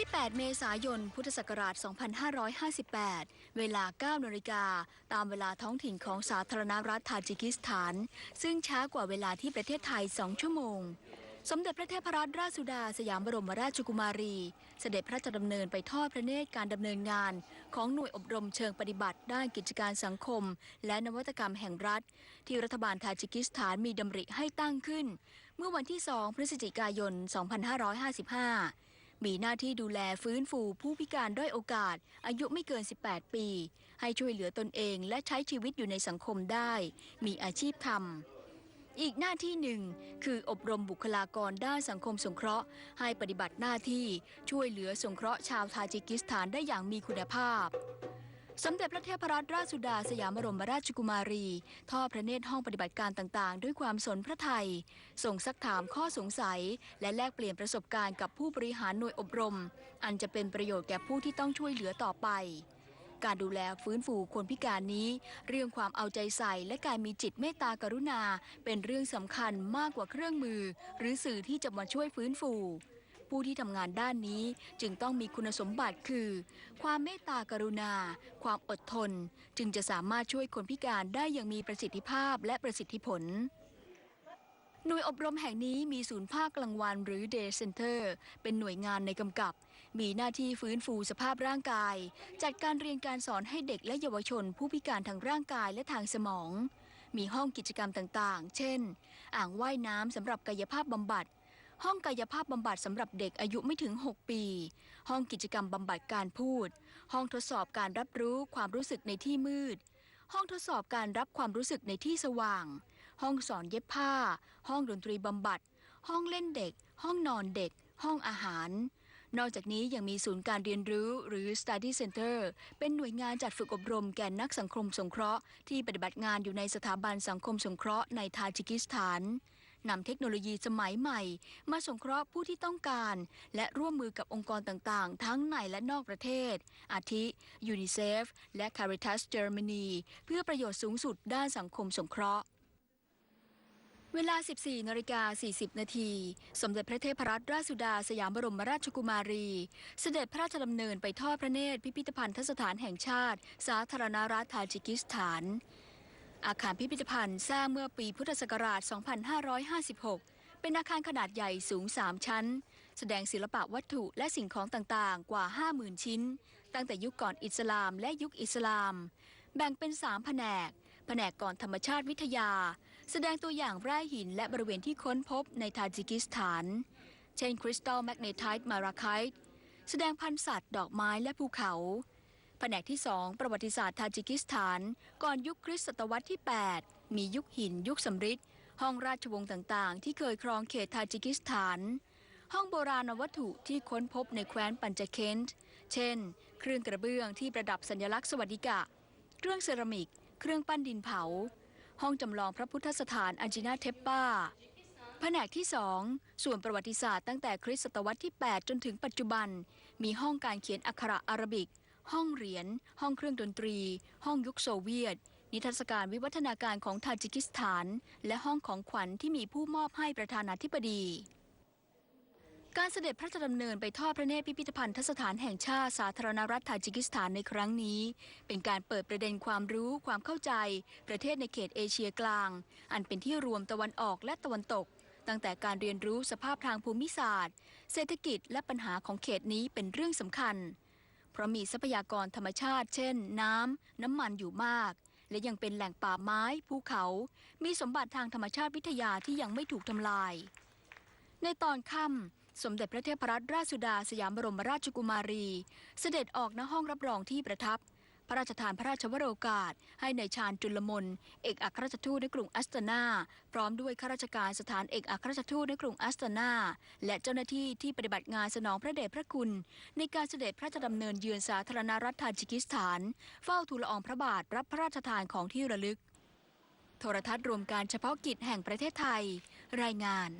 ที่ 8 เมษายน พุทธศักราช 2558 เวลา 9นาฬิกา ตามเวลาท้องถิ่นของสาธารณรัฐทาจิกิสถาน ซึ่งช้ากว่าเวลาที่ประเทศไทย 2 ชั่วโมง สมเด็จพระเทพรัตนราชสุดาสยามบรมราชกุมารี เสด็จพระราชดำเนินไปทอดพระเนตรการดำเนินงาน ของหน่วยอบรมเชิงปฏิบัติ ด้านกิจการสังคม และนวัตกรรมแห่งรัฐ ที่รัฐบาลทาจิกิสถานมีดำริให้ตั้งขึ้น เมื่อวันที่ 2 พฤศจิกายน 2555 มีหน้าที่ดูแลฟื้นฟูผู้พิการด้อยโอกาส อายุไม่เกิน 18 ปี ให้ช่วยเหลือตนเองและใช้ชีวิตอยู่ในสังคมได้ มีอาชีพทำอีกหน้าที่หนึ่งคืออบรมบุคลากรด้านสังคมสงเคราะห์ ให้ปฏิบัติหน้าที่ช่วยเหลือสงเคราะห์ชาวทาจิกิสถานได้อย่างมีคุณภาพ สมเด็จพระเทพรัตนราชสุดาสยามบรมราชกุมารี ทอดพระเนตรห้องปฏิบัติการต่างๆ ด้วยความสนพระไทยส่งซักถามข้อสงสัย และแลกเปลี่ยนประสบการณ์กับผู้บริหารหน่วยอบรม อันจะเป็นประโยชน์แก่ผู้ที่ต้องช่วยเหลือต่อไป การดูแลฟื้นฟูคนพิการนี้ เรื่องความเอาใจใส่และการมีจิตเมตตากรุณา เป็นเรื่องสำคัญมากกว่าเครื่องมือ หรือสื่อที่จะมาช่วยฟื้นฟู ผู้ที่ทำงานด้านนี้จึงต้องมีคุณสมบัติคือ ความเมตตากรุณา ความอดทน จึงจะสามารถช่วยคนพิการได้อย่างมีประสิทธิภาพและประสิทธิผลหน่วยอบรมแห่งนี้มีศูนย์ภาคกลางวันหรือ Day Center เป็นหน่วยงานในกำกับ มีหน้าที่ฟื้นฟูสภาพร่างกาย จัดการเรียนการสอนให้เด็กและเยาวชน ผู้พิการทางร่างกายและทางสมอง มีห้องกิจกรรมต่างๆ เช่น อ่างว่ายน้ำสำหรับกายภาพบำบัด ห้องกายภาพบำบัดสำหรับเด็กอายุไม่ถึง 6 ปี ห้องกิจกรรมบำบัดการพูด ห้องทดสอบการรับรู้ความรู้สึกในที่มืด ห้องทดสอบการรับความรู้สึกในที่สว่าง ห้องสอนเย็บผ้า ห้องดนตรีบำบัด ห้องเล่นเด็ก ห้องนอนเด็ก ห้องอาหาร นอกจากนี้ยังมีศูนย์การเรียนรู้หรือ Study Center เป็นหน่วยงานจัดฝึกอบรมแก่นักสังคมสงเคราะห์ที่ปฏิบัติงานอยู่ในสถาบันสังคมสงเคราะห์ในทาจิกิสถาน นำเทคโนโลยีสมัยใหม่ มาสงเคราะห์ผู้ที่ต้องการ และร่วมมือกับองค์กรต่างๆ ทั้งในและนอกประเทศ อาทิยูนิเซฟและ Caritas Germany เพื่อประโยชน์สูงสุดด้านสังคมสงเคราะห์เวลา 14นาฬิกา40 นาที สมเด็จพระเทพรัตนราชสุดาสยามบรมราชกุมารี เสด็จพระราชดำเนินไปทอดพระเนตรพิพิธภัณฑสถานแห่งชาติ สาธารณรัฐทาจิกิสถาน อาคารพิพิธภัณฑ์สร้างเมื่อปีพุทธศักราช 2556 เป็นอาคารขนาดใหญ่สูง 3 ชั้น แสดงศิลปะวัตถุและสิ่งของต่างๆ กว่า 50,000 ชิ้น ตั้งแต่ยุคก่อนอิสลามและยุคอิสลาม แบ่งเป็น 3 แผนก แผนกก่อนธรรมชาติวิทยา แสดงตัวอย่างแร่หินและบริเวณที่ค้นพบในทาจิกิสถาน เช่นคริสตัลแมกเนไทต์มาราไคต์แสดงพันธุ์สัตว์ดอกไม้และภูเขา ผนกที่ 2 ประวัติศาสตร์ทาจิกิสถาน ก่อนยุคคริสตศตวรรษที่ 8 มียุคหินยุคสำริดห้องราชวงศ์ต่างๆ ที่เคยครองเขตทาจิกิสถาน ห้องโบราณวัตถุที่ค้นพบในแคว้นปัญจเคนต์เช่น เครื่องกระเบื้องที่ประดับสัญลักษณ์สวัสดิกะ เครื่องเซรามิก เครื่องปั้นดินเผา ห้องจำลองพระพุทธสถานอันจินาเทปปาแผนกที่ 2 ส่วนประวัติศาสตร์ตั้งแต่คริสตศตวรรษที่ 8 จนถึงปัจจุบัน มีห้องการเขียนอักขระอาราบิก ห้องเหรียญ ห้องเครื่องดนตรี ห้องยุคโซเวียต นิทรรศการวิวัฒนาการของทาจิกิสถาน และห้องของขวัญที่มีผู้มอบให้ประธานาธิบดี การเสด็จพระราชดำเนินไปทอดพระเนตรพิพิธภัณฑสถานแห่งชาติสาธารณรัฐทาจิกิสถานในครั้งนี้ เป็นการเปิดประเด็นความรู้ความเข้าใจ ประเทศในเขตเอเชียกลาง อันเป็นที่รวมตะวันออกและตะวันตกตั้งแต่การเรียนรู้สภาพทางภูมิศาสตร์ เศรษฐกิจและปัญหาของเขตนี้เป็นเรื่องสำคัญ เพราะมีทรัพยากรธรรมชาติ เช่น น้ำ น้ำมันอยู่มาก และยังเป็นแหล่งป่าไม้ภูเขา มีสมบัติทางธรรมชาติวิทยาที่ยังไม่ถูกทำลาย ในตอนค่ำสมเด็จพระเทพรัตนราชสุดาสยามบรมราชกุมารี เสด็จออกณห้องรับรองที่ประทับ พระราชทานพระราชวโรกาส ให้ในายชาญจุลมน เอกอัครราชทูตในกรุงอัสตนา พร้อมด้วยข้าราชการสถานเอกอัครราชทูตในกรุงอัสตนา และเจ้าหน้าที่ที่ปฏิบัติงานสนองพระเดชพระคุณ ในการเสด็จพระราชดำเนินเยือนสาธารณรัฐทาจิกิสถาน เฝ้าทูลละอองพระบาทรับพระราชทานของที่ระลึก โทรทัศน์รวมการเฉพาะกิจแห่งประเทศไทย รายงาน